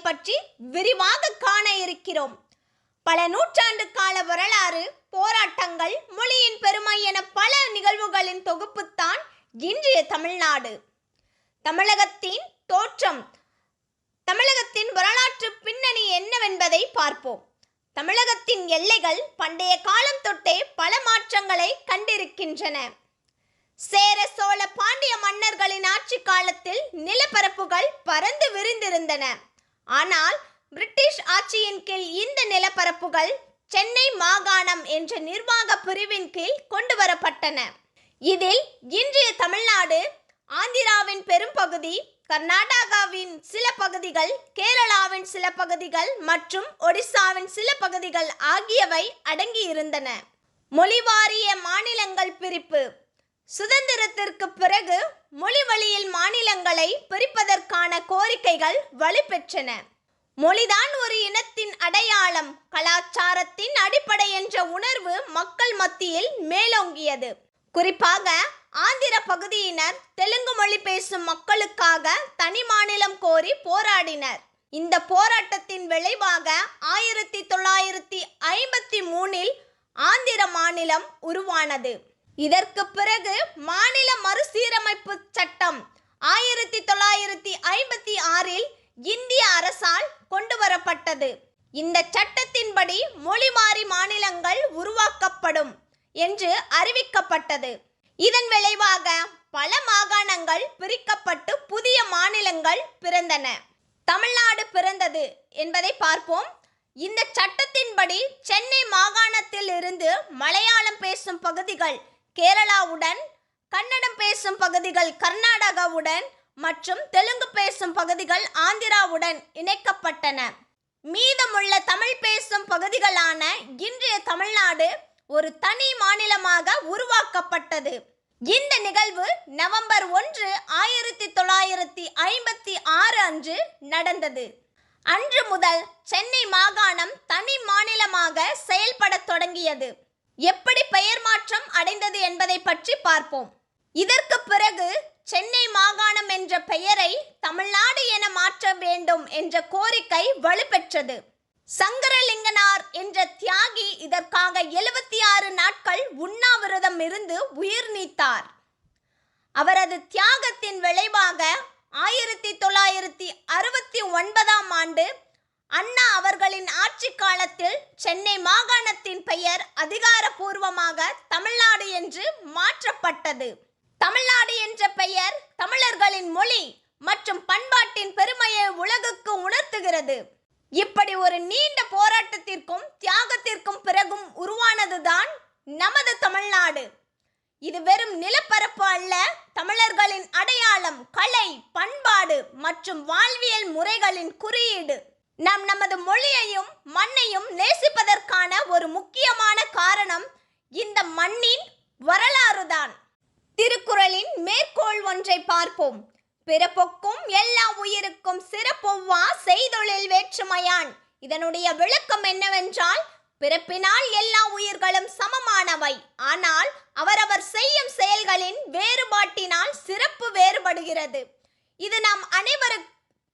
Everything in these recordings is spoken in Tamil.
பற்றி விரிவாக காண இருக்கிறோம். பல நூற்றாண்டு கால வரலாறு போராட்டங்கள் மொழியின் பெருமை என பல நிகழ்வுகளின் தொகுப்புத்தான் இன்றைய தமிழ்நாடு. தமிழகத்தின் தோற்றம் தமிழகத்தின் வரலாற்று பின்னணி என்னவென்பதை பார்ப்போம். தமிழகத்தின் எல்லைகள் பண்டைய காலம் தொட்டே பல மாற்றங்களை கண்டிருக்கின்றன. சேர சோழ பாண்டிய மன்னர்களின் ஆட்சி காலத்தில் நிலப்பரப்புகள் பறந்து விரிந்திருந்தன. ஆனால் பிரிட்டிஷ் ஆட்சியின் கீழ் இந்த நிலப்பரப்புகள் சென்னை மாகாணம் என்ற நிர்வாக பிரிவின் கீழ் கொண்டு வரப்பட்டன இதில் இன்றைய தமிழ்நாடு ஆந்திராவின் பெரும்பகுதி கர்நாடகாவின் சில பகுதிகள் கேரளாவின் சில பகுதிகள் மற்றும் ஒடிசாவின் சில பகுதிகள் ஆகியவை அடங்கியிருந்தன. மொழிவாரிய மாநிலங்கள் பிரிப்பு. சுதந்திரத்திற்கு பிறகு மொழி வழியில் மாநிலங்களை பிரிப்பதற்கான கோரிக்கைகள் வலுப்பெற்றன. மொழிதான் ஒரு இனத்தின் அடையாளம். கலாச்சாரத்தின் அடிப்படை என்ற உணர்வு மக்கள் மத்தியில் மேலோங்கியது. குறிப்பாக ஆந்திர பகுதியினர் தெலுங்கு மொழி பேசும் மக்களுக்காக தனி மாநிலம் கோரி போராடினர். இந்த போராட்டத்தின் விளைவாக ஆயிரத்தி தொள்ளாயிரத்தி ஐம்பத்தி மூணில் ஆந்திர மாநிலம் உருவானது. இதற்கு பிறகு மாநில மறுசீரமைப்பு சட்டம் ஆயிரத்தி தொள்ளாயிரத்தி ஐம்பத்தி ஆறில் இந்திய அரசால் கொண்டு வரப்பட்டது. இந்த சட்டத்தின்படி மொழிமாறி மாநிலங்கள் உருவாக்கப்படும் என்று அறிவிக்கப்பட்டது. இதன் விளைவாக பல மாகாணங்கள் பிரிக்கப்பட்டு புதிய மாநிலங்கள் பிறந்தன. தமிழ்நாடு பிறந்தது என்பதை பார்ப்போம். இந்த சட்டத்தின்படி சென்னை மாகாணத்தில் இருந்து மலையாளம் பேசும் பகுதிகள் கேரளாவுடன் கன்னடம் பேசும் பகுதிகள் கர்நாடகாவுடன் மற்றும் தெலுங்கு பேசும் பகுதிகள் ஆந்திராவுடன் இணைக்கப்பட்டன. மீதமுள்ள தமிழ் பேசும் பகுதிகளான இன்றைய தமிழ்நாடு ஒரு தனி மாநிலமாக உருவாக்கப்பட்டது. இந்த நிகழ்வு நவம்பர் ஒன்று ஆயிரத்தி தொள்ளாயிரத்தி ஐம்பத்தி ஆறு அன்று நடந்தது. அன்று முதல் சென்னை மாகாணம் தனி மாநிலமாக செயல்படத் தொடங்கியது. எப்படி பெயர் மாற்றம் அடைந்தது என்பதை பற்றி பார்ப்போம். இதற்கு பிறகு சென்னை மாகாணம் என்ற பெயரை தமிழ்நாடு என மாற்ற வேண்டும் என்ற கோரிக்கை வலுப்பெற்றது. சங்கரலிங்கனார் என்ற தியாகி இதற்காக எழுபத்தி ஆறு நாட்கள் உண்ணாவிரதம் இருந்து உயிர் நீத்தார். அவரது தியாகத்தின் விளைவாக ஆயிரத்தி தொள்ளாயிரத்தி அறுபத்தி ஒன்பதாம் ஆண்டு அண்ணா அவர்களின் ஆட்சி காலத்தில் சென்னை மாகாணத்தின் பெயர் அதிகாரப்பூர்வமாக தமிழ்நாடு என்று மாற்றப்பட்டது. தமிழ்நாடு என்ற பெயர் தமிழர்களின் மொழி மற்றும் பண்பாட்டின் பெருமையை உலகுக்கு உணர்த்துகிறது. இப்படி ஒரு நீண்ட போராட்டத்திற்கும் தியாகத்திற்கும் பிறகும் உருவானதுதான் நமது தமிழ்நாடு. இது வெறும் நிலப்பரப்பு அல்ல தமிழர்களின் அடையாளம் கலை பண்பாடு மற்றும் வாழ்வியல் முறைகளின் குறியீடு. நாம் நமது மொழியையும் மண்ணையும் நேசிப்பதற்கான ஒரு முக்கியமான காரணம் இந்த மண்ணின் வரலாறுதான். திருக்குறளின் மேற்கோள் ஒன்றை பார்ப்போம். பிறப்புக்கும் எல்லா உயிருக்கும் சிறப்பொவ்வா செய்தொழில் வேற்றுமையான். இதனுடைய விளக்கம் என்னவென்றால் பிறப்பினால் எல்லா உயிர்களும் சமமானவை. ஆனால் அவரவர் செய்யும் செயல்களின் வேறுபாட்டினால் சிறப்பு வேறுபடுகிறது. இது நாம் அனைவரும்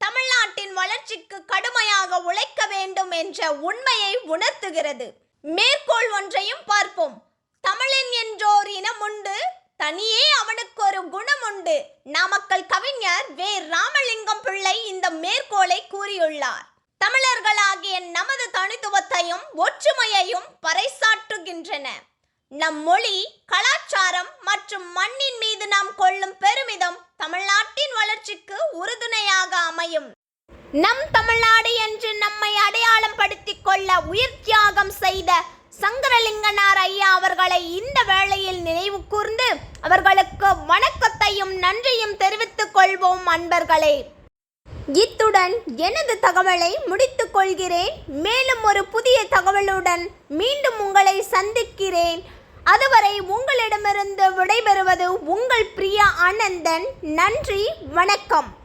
தமிழ்நாட்டின் வளர்ச்சிக்கு கடுமையாக உழைக்க வேண்டும் என்ற உண்மையை உணர்த்துகிறது. மேற்கோள் ஒன்றையும் பார்ப்போம். தமிழன் என்றோர் இனம் உண்டு தனியே அவனுக்கு ஒரு குணம் உண்டு. நாமக்கல் கவிஞர் வே. ராமலிங்கம் பிள்ளை இந்த மேற்கோளை கூறியுள்ளார். தமிழர்களாகிய நமது தனித்துவத்தையும் ஒற்றுமையையும் பறைசாற்றுகின்றன. நம் மொழி கலாச்சாரம் மற்றும் மண்ணின் மீது நாம் கொள்ளும் பெருமிதம் தமிழ்நாட்டின் வளர்ச்சிக்கு உறுதுணையாக அமையும். நம் தமிழ்நாடு என்று நம்மை அடையாளம் படுத்திக் கொள்ள உயிர் தியாகம் செய்த சங்கரலிங்கனார் ஐயா அவர்களை இந்த வேளையில் நினைவு கூர்ந்து அவர்களுக்கு வணக்கத்தையும் நன்றியும் தெரிவித்துக் கொள்வோம் அன்பர்களே. இத்துடன் எனது தகவலை முடித்துக் கொள்கிறேன். மேலும் ஒரு புதிய தகவலுடன் மீண்டும் உங்களை சந்திக்கிறேன். அதுவரை உங்களிடமிருந்து விடைபெறுவது உங்கள் பிரியா ஆனந்தன். நன்றி வணக்கம்.